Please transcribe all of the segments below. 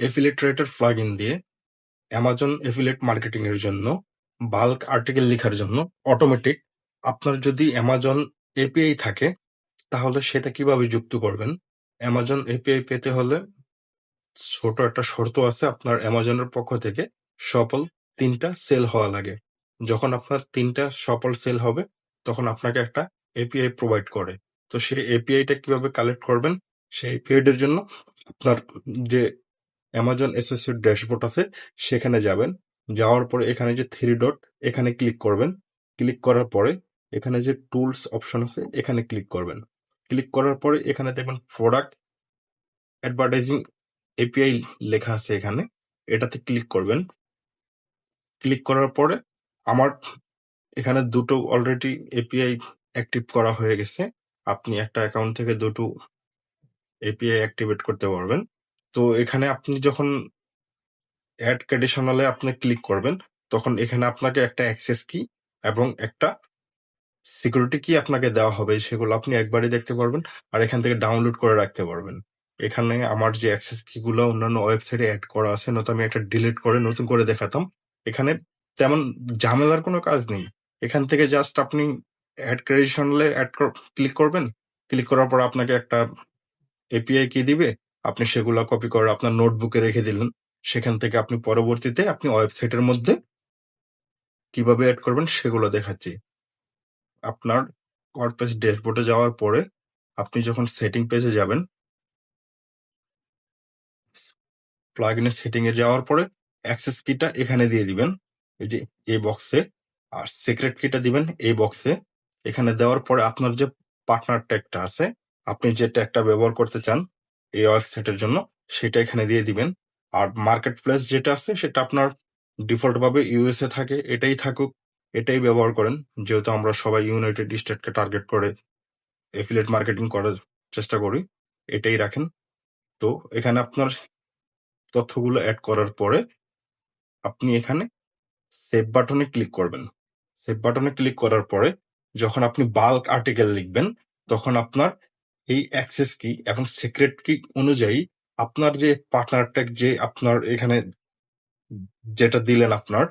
রেটের প্লাগইন দিয়ে Amazon affiliate marketing এর জন্য বাল্ক আর্টিকেল লেখার জন্য অটোমেটিক আপনার যদি অ্যামাজন এপিআই থাকে, তাহলে সেটা কীভাবে যুক্ত করবেন? অ্যামাজন এপিআই পেতে হলে ছোট একটা শর্ত আছে, আপনার অ্যামাজনের পক্ষ থেকে সফল তিনটা সেল হওয়া লাগে। যখন আপনার তিনটা সফল সেল হবে, তখন আপনাকে একটা এপিআই প্রোভাইড করে। তো সেই এপিআইটা কীভাবে কালেক্ট করবেন? সেই এপিআই এর জন্য আপনার যে অ্যামাজন এসএসসি ড্যাশবোর্ড আছে, সেখানে যাবেন। যাওয়ার পরে এখানে যে থ্রি ডট এখানে ক্লিক করবেন। ক্লিক করার পরে এখানে যে টুলস অপশন আছে, এখানে ক্লিক করবেন। ক্লিক করার পরে এখানে দেখবেন প্রোডাক্ট অ্যাডভার্টাইজিং এপিআই লেখা আছে এখানে, এটাতে ক্লিক করবেন। ক্লিক করার পরে আমার এখানে দুটো অলরেডি এপিআই অ্যাক্টিভ করা হয়ে গেছে। আপনি একটা অ্যাকাউন্ট থেকে দুটো এপিআই অ্যাক্টিভেট করতে পারবেন। তো এখানে আপনি যখন অ্যাড কন্ডিশনালে আপনি ক্লিক করবেন, তখন এখানে আপনাকে একটা অ্যাক্সেস কি এবং একটা সিকিউরিটি কি আপনাকে দেওয়া হবে। সেগুলো আপনি একবারই দেখতে পারবেন আর এখান থেকে ডাউনলোড করে রাখতে পারবেন। এখানে আমার যে অ্যাক্সেস কি গুলো অন্যান্য ওয়েবসাইটে অ্যাড করা আছে, নয়তো আমি একটা ডিলিট করে নতুন করে দেখাতাম, এখানে তেমন ঝামেলার কোনো কাজ নেই। এখান থেকে জাস্ট আপনি অ্যাড ক্রেডিশনালে অ্যাড ক্লিক করবেন। ক্লিক করার পর আপনাকে একটা এপিআই কি দিবে। আপনি সেগুলো কপি করে আপনার নোটবুকে রেখে দিলেন। সেখান থেকে আপনি পরবর্তীতে আপনি ওয়েবসাইটের মধ্যে কীভাবে অ্যাড করবেন সেগুলো দেখাচ্ছি। আপনার ওয়ার্ডপ্রেস ড্যাশবোর্ডে যাওয়ার পরে আপনি যখন সেটিং পেজে যাবেন প্লাগইনের সেটিং এ যাওয়ার পরে অ্যাক্সেস কিটা এখানে দিয়ে দিবেন। এই যে এই বক্সে আর সিক্রেট কিটা দিবেন এই বক্সে এখানে দেওয়ার পরে আপনার যে পার্টনার ট্যাগটা আছে, আপনি যে ট্যাগটা ব্যবহার করতে চান এই ওয়েবসাইটের জন্য, সেটা এখানে দিয়ে দিবেন। আর মার্কেট প্লেস যেটা আছে, সেটা আপনার ডিফল্ট ভাবে ইউএসএ থাকে, এটাই থাকুক, এটাই ব্যবহার করেন। যেহেতু আমরা সবাই ইউনাইটেড স্টেটকে টার্গেট করে এফিলেট মার্কেটিং করার চেষ্টা করি, এটাই রাখেন। তো এখানে আপনার তথ্যগুলো অ্যাড করার পরে, আপনি এখানে সেভ বাটনে ক্লিক করবেন। সেভ বাটনে ক্লিক করার পরে, যখন আপনি বাল্ক আর্টিকেল লিখবেন, তখন আপনার এই অ্যাক্সেস কি এবং সিক্রেট কি অনুযায়ী আপনার যে পার্টনারটা যে আপনার এখানে যেটা দিলেন আপনার,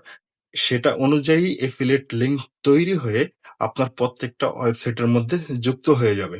সেটা অনুযায়ী এফিলেট লিঙ্ক তৈরি হয়ে আপনার প্রত্যেকটা ওয়েবসাইটের মধ্যে যুক্ত হয়ে যাবে।